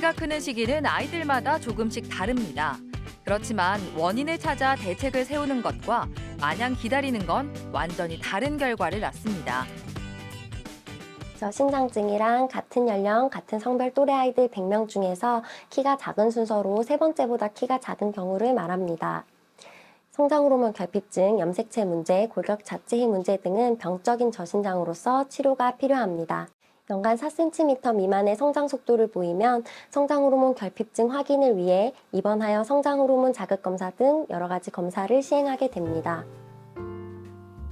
키가 크는 시기는 아이들마다 조금씩 다릅니다. 그렇지만 원인을 찾아 대책을 세우는 것과 마냥 기다리는 건 완전히 다른 결과를 낳습니다. 저신장증이랑 같은 연령, 같은 성별 또래 아이들 100명 중에서 키가 작은 순서로 세 번째보다 키가 작은 경우를 말합니다. 성장호르몬 결핍증, 염색체 문제, 골격 자체희 문제 등은 병적인 저신장으로서 치료가 필요합니다. 연간 4cm 미만의 성장 속도를 보이면 성장 호르몬 결핍증 확인을 위해 입원하여 성장 호르몬 자극 검사 등 여러 가지 검사를 시행하게 됩니다.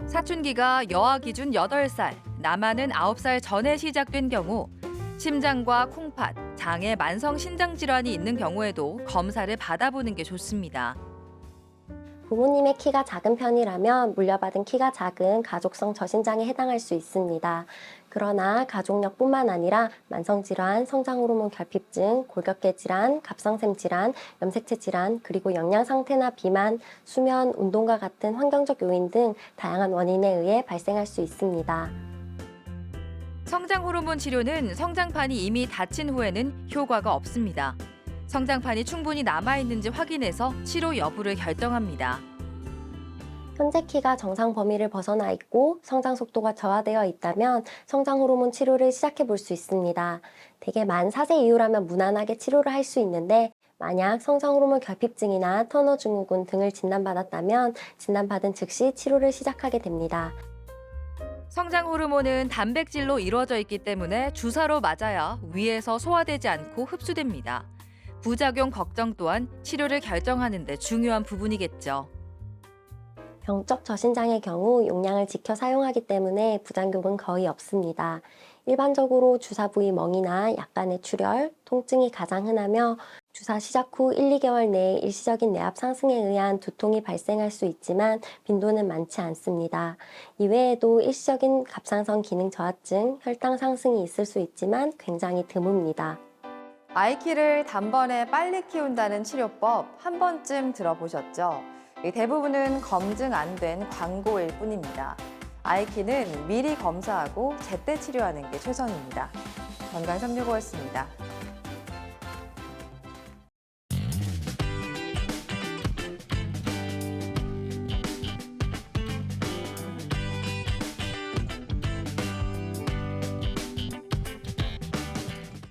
사춘기가 여아 기준 8살, 남아는 9살 전에 시작된 경우 심장과 콩팥, 장에 만성 신장 질환이 있는 경우에도 검사를 받아보는 게 좋습니다. 부모님의 키가 작은 편이라면 물려받은 키가 작은 가족성 저신장에 해당할 수 있습니다. 그러나 가족력뿐만 아니라 만성질환, 성장호르몬 결핍증, 골격계 질환, 갑상샘 질환, 염색체 질환, 그리고 영양 상태나 비만, 수면, 운동과 같은 환경적 요인 등 다양한 원인에 의해 발생할 수 있습니다. 성장 호르몬 치료는 성장판이 이미 닫힌 후에는 효과가 없습니다. 성장판이 충분히 남아 있는지 확인해서 치료 여부를 결정합니다. 현재 키가 정상 범위를 벗어나 있고 성장 속도가 저하되어 있다면 성장 호르몬 치료를 시작해 볼 수 있습니다. 대개 만 4세 이후라면 무난하게 치료를 할 수 있는데 만약 성장 호르몬 결핍증이나 터너 증후군 등을 진단받았다면 진단받은 즉시 치료를 시작하게 됩니다. 성장 호르몬은 단백질로 이루어져 있기 때문에 주사로 맞아야 위에서 소화되지 않고 흡수됩니다. 부작용 걱정 또한 치료를 결정하는 데 중요한 부분이겠죠. 병적 저신장의 경우 용량을 지켜 사용하기 때문에 부작용은 거의 없습니다. 일반적으로 주사 부위 멍이나 약간의 출혈, 통증이 가장 흔하며 주사 시작 후 1, 2개월 내에 일시적인 내압 상승에 의한 두통이 발생할 수 있지만 빈도는 많지 않습니다. 이외에도 일시적인 갑상선 기능 저하증, 혈당 상승이 있을 수 있지만 굉장히 드뭅니다. 아이키를 단번에 빨리 키운다는 치료법 한 번쯤 들어보셨죠? 이 대부분은 검증 안 된 광고일 뿐입니다. 아이키는 미리 검사하고 제때 치료하는 게 최선입니다. 건강 365였습니다.